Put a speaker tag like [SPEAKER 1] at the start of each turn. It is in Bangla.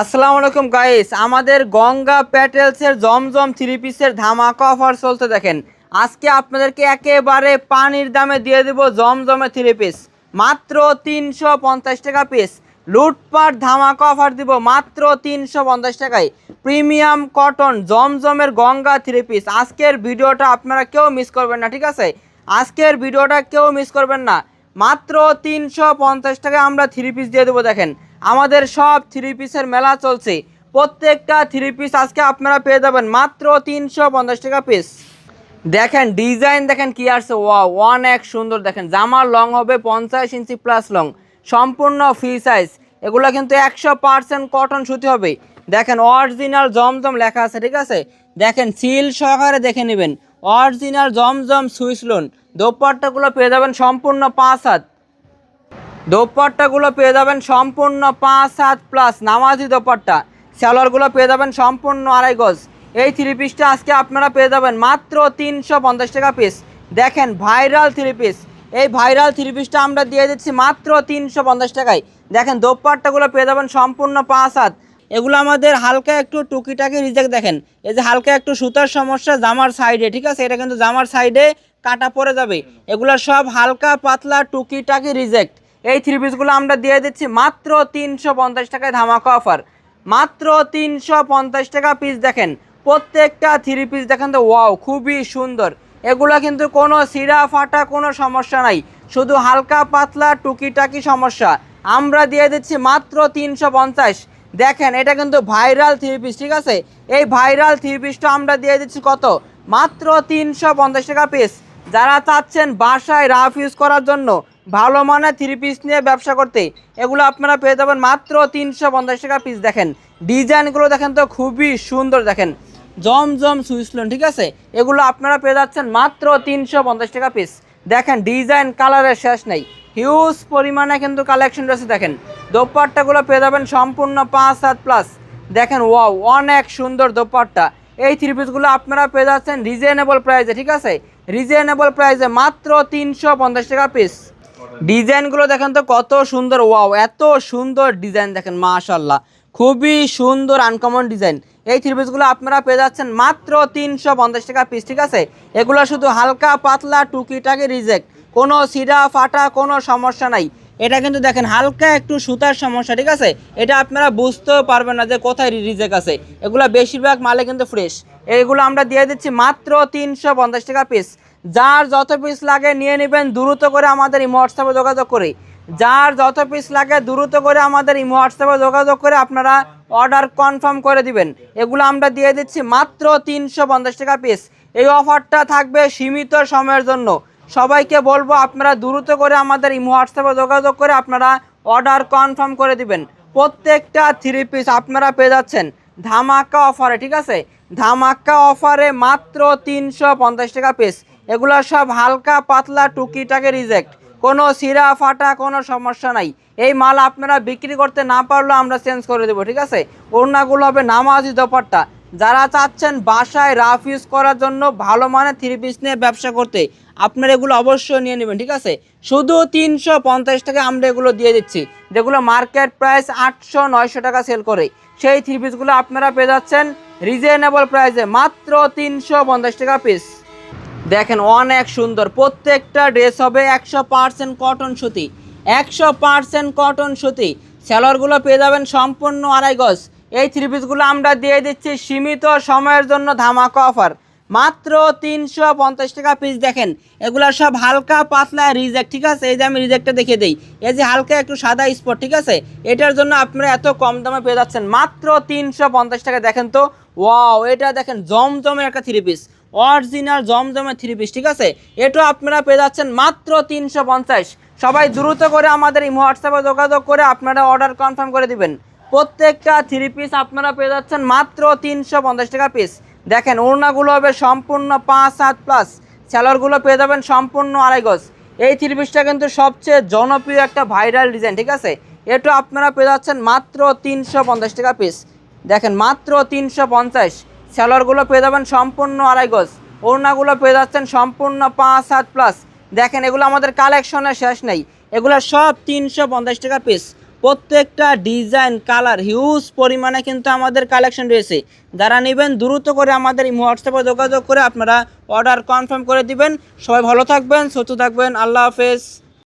[SPEAKER 1] আসসালামু আলাইকুম গাইস আমাদের গঙ্গা প্যাটেলসের জমজম থ্রি পিসের ধামাকা অফার চলতে দেখেন। আজকে আপনাদেরকে একেবারে পানির দামে দিয়ে দেব জমজমে থ্রি পিস মাত্র তিনশো পঞ্চাশ টাকা পিস লুটপাট ধামাকা অফার দিব মাত্র তিনশো পঞ্চাশ টাকায়। প্রিমিয়াম কটন জমজমের গঙ্গা থ্রি পিস আজকের ভিডিওটা আপনারা কেউ মিস করবেন না, ঠিক আছে? আজকের ভিডিওটা কেউ মিস করবেন না। মাত্র তিনশো পঞ্চাশ টাকায় আমরা থ্রি পিস দিয়ে দেবো, দেখেন। আমাদের সব থ্রি পিসের মেলা চলছে। প্রত্যেকটা থ্রি পিস আজকে আপনারা পেয়ে যাবেন মাত্র তিনশো পঞ্চাশ টাকা পিস দেখেন ডিজাইন দেখেন কি আসছে। ওয়া ওয়ান এক সুন্দর দেখেন। জামার লং হবে, পঞ্চাশ ইঞ্চি প্লাস লং সম্পূর্ণ ফ্রি সাইজ এগুলো কিন্তু একশো পার্সেন্ট কটন সুতি হবে। দেখেন অরিজিনাল জমজম লেখা আছে, ঠিক আছে? দেখেন সিল সহকারে দেখে নেবেন। অরিজিনাল জমজম সুইস লোন দোপাট্টাগুলো পেয়ে যাবেন সম্পূর্ণ পাঁচ হাত। দোপাট্টাগুলো পেয়ে যাবেন সম্পূর্ণ পাঁচ সাত প্লাস নামাজি দোপাট্টা। স্যালোয়ারগুলো পেয়ে যাবেন সম্পূর্ণ আড়াই গজ। এই থ্রি পিসটা আজকে আপনারা পেয়ে যাবেন মাত্র তিনশো পঞ্চাশ টাকা পিস দেখেন ভাইরাল থ্রি পিস এই ভাইরাল থ্রি পিসটা আমরা দিয়ে দিচ্ছি মাত্র তিনশো পঞ্চাশ টাকায়। দেখেন দোপাট্টাগুলো পেয়ে যাবেন সম্পূর্ণ পাঁচ হাত। এগুলো আমাদের হালকা একটু টুকিটাকি রিজেক্ট দেখেন। এই যে হালকা একটু সুতার সমস্যা জামার সাইডে ঠিক আছে? এটা কিন্তু জামার সাইডে কাটা পড়ে যাবে। এগুলো সব হালকা পাতলা টুকিটাকি রিজেক্ট এই থ্রি পিসগুলো আমরা দিয়ে দিচ্ছি মাত্র তিনশো পঞ্চাশ টাকায় ধামাকা অফার মাত্র তিনশো পঞ্চাশ টাকা পিস দেখেন, প্রত্যেকটা থ্রি পিস দেখেন তো ওয়াও খুবই সুন্দর। এগুলো কিন্তু কোনো সিরা ফাটা কোনো সমস্যা নাই, শুধু হালকা পাতলা টুকিটাকি সমস্যা। আমরা দিয়ে দিচ্ছি মাত্র তিনশো পঞ্চাশ। দেখেন, এটা কিন্তু ভাইরাল থ্রি পিস ঠিক আছে? এই ভাইরাল থ্রি পিসটা আমরা দিয়ে দিচ্ছি কত? মাত্র তিনশো পঞ্চাশ টাকা পিস যারা চাচ্ছেন বাসায় রাফ ইউজ করার জন্য ভালো মানের থ্রি পিস নিয়ে ব্যবসা করতে, এগুলো আপনারা পেয়ে যাবেন মাত্র তিনশো পঞ্চাশ টাকা পিস দেখেন। ডিজাইনগুলো দেখেন তো খুবই সুন্দর দেখেন। জমজম সুইসলন ঠিক আছে? এগুলো আপনারা পেয়ে যাচ্ছেন মাত্র তিনশো পঞ্চাশ টাকা পিস দেখেন, ডিজাইন কালারের শেষ নেই। হিউজ পরিমাণে কিন্তু কালেকশন রয়েছে, দেখেন। দোপাট্টাগুলো পেয়ে যাবেন সম্পূর্ণ পাঁচ সাত প্লাস দেখেন ওয়াও অনেক সুন্দর দোপাট্টা। এই থ্রি পিসগুলো আপনারা পেয়ে যাচ্ছেন রিজনেবল প্রাইসে ঠিক আছে? রিজনেবল প্রাইসে মাত্র তিনশো পঞ্চাশ টাকা পিস ডিজাইনগুলো দেখেন তো কত সুন্দর, ওয়াও, এত সুন্দর ডিজাইন দেখেন মাশাল্লাহ খুবই সুন্দর আনকমন ডিজাইন। এই থ্রি পিসগুলো আপনারা পেয়ে যাচ্ছেন মাত্র তিনশো পঞ্চাশ টাকা পিস ঠিক আছে? এগুলো শুধু হালকা, পাতলা, টুকিটাকে রিজেক্ট কোনো সিরা ফাটা, কোনো সমস্যা নাই। এটা কিন্তু দেখেন, হালকা একটু সুতার সমস্যা, ঠিক আছে? এটা আপনারা বুঝতেও পারবেন না যে কোথায় রিজেক্ট আছে। এগুলো বেশিরভাগ মালে কিন্তু ফ্রেশ এগুলো আমরা দিয়ে দিচ্ছি মাত্র তিনশো পঞ্চাশ টাকা পিস যার যত পিস লাগে নিয়ে নেবেন, দ্রুত করে আমাদের এই হোয়াটসঅ্যাপে যোগাযোগ করে। যার যত পিস লাগে, দ্রুত করে আমাদের এই হোয়াটসঅ্যাপে যোগাযোগ করে আপনারা অর্ডার কনফার্ম করে দিবেন। এগুলো আমরা দিয়ে দিচ্ছি মাত্র তিনশো পঞ্চাশ টাকা পিস এই অফারটা থাকবে সীমিত সময়ের জন্য। সবাইকে বলব, আপনারা দ্রুত করে আমাদের এই হোয়াটসঅ্যাপে যোগাযোগ করে আপনারা অর্ডার কনফার্ম করে দিবেন। প্রত্যেকটা থ্রি পিস আপনারা পেয়ে যাচ্ছেন ধামাকা অফারে ঠিক আছে? ধামাকা অফারে মাত্র তিনশো পঞ্চাশ টাকা পিস এগুলো সব হালকা পাতলা টুকিটাকে রিজেক্ট কোনো সিরা ফাটা, কোনো সমস্যা নাই। এই মাল আপনারা বিক্রি করতে না পারলেও আমরা চেঞ্জ করে দেবো, ঠিক আছে? ওড়নাগুলো হবে নামাজি দোপাট্টা। যারা চাচ্ছেন বাসায় রাফ ইউজ করার জন্য ভালো মানের থ্রি পিস নিয়ে ব্যবসা করতে, আপনারা এগুলো অবশ্যই নিয়ে নেবেন, ঠিক আছে? শুধু তিনশো পঞ্চাশ টাকা আমরা এগুলো দিয়ে দিচ্ছি। যেগুলো মার্কেট প্রাইস আটশো নয়শো টাকা সেল করে। সেই থ্রি পিসগুলো আপনারা পেয়ে যাচ্ছেন রিজনেবল প্রাইসে মাত্র তিনশো পঞ্চাশ টাকা পিস দেখেন অনেক সুন্দর। প্রত্যেকটা ড্রেস হবে একশো পার্সেন্ট কটন সুতি। একশো পার্সেন্ট কটন সুতি। স্যালোয়ারগুলো পেয়ে যাবেন সম্পূর্ণ আড়াই গজ। এই থ্রি পিসগুলো আমরা দিয়ে দিচ্ছি সীমিত সময়ের জন্য ধামাকা অফার মাত্র তিনশো পঞ্চাশ টাকা পিস দেখেন। এগুলো সব হালকা পাতলা রিজেক্ট ঠিক আছে? এই যে আমি রিজেক্টটা দেখিয়ে দিই। এই যে হালকা একটু সাদা স্পট ঠিক আছে? এটার জন্য আপনারা এত কম দামে পেয়ে যাচ্ছেন। মাত্র তিনশো পঞ্চাশ টাকা, দেখেন তো? ওয়াও এটা দেখেন জমজমের একটা থ্রি পিস অরিজিনাল জমজমে থ্রি পিস ঠিক আছে? এটা আপনারা পেয়ে যাচ্ছেন মাত্র তিনশো পঞ্চাশ। সবাই দ্রুত করে আমাদের এই হোয়াটসঅ্যাপে যোগাযোগ করে আপনারা অর্ডার কনফার্ম করে দিবেন। প্রত্যেকটা থ্রি পিস আপনারা পেয়ে যাচ্ছেন মাত্র তিনশো পঞ্চাশ টাকা পিস দেখেন, ওড়নাগুলো হবে সম্পূর্ণ পাঁচ সাত প্লাস স্যালোয়ারগুলো পেয়ে যাবেন সম্পূর্ণ আড়াই গজ। এই থ্রি পিসটা কিন্তু সবচেয়ে জনপ্রিয় একটা ভাইরাল ডিজাইন ঠিক আছে? এটা আপনারা পেয়ে যাচ্ছেন মাত্র তিনশো পঞ্চাশ টাকা পিস দেখেন, মাত্র তিনশো পঞ্চাশ। স্যালোয়ারগুলো পেয়ে যাবেন সম্পূর্ণ আড়াই গজ। ওড়নাগুলো পেয়ে যাচ্ছেন সম্পূর্ণ পাঁচ সাত প্লাস দেখেন, এগুলো আমাদের কালেকশনের শেষ নেই। এগুলো সব তিনশো পঞ্চাশ টাকা পিস প্রত্যেকটা ডিজাইন কালার হিউজ পরিমাণে কিন্তু আমাদের কালেকশন রয়েছে। যারা নেবেন, দ্রুত করে আমাদের হোয়াটসঅ্যাপে যোগাযোগ করে আপনারা অর্ডার কনফার্ম করে দিবেন। সবাই ভালো থাকবেন, সুস্থ থাকবেন। আল্লাহ হাফেজ।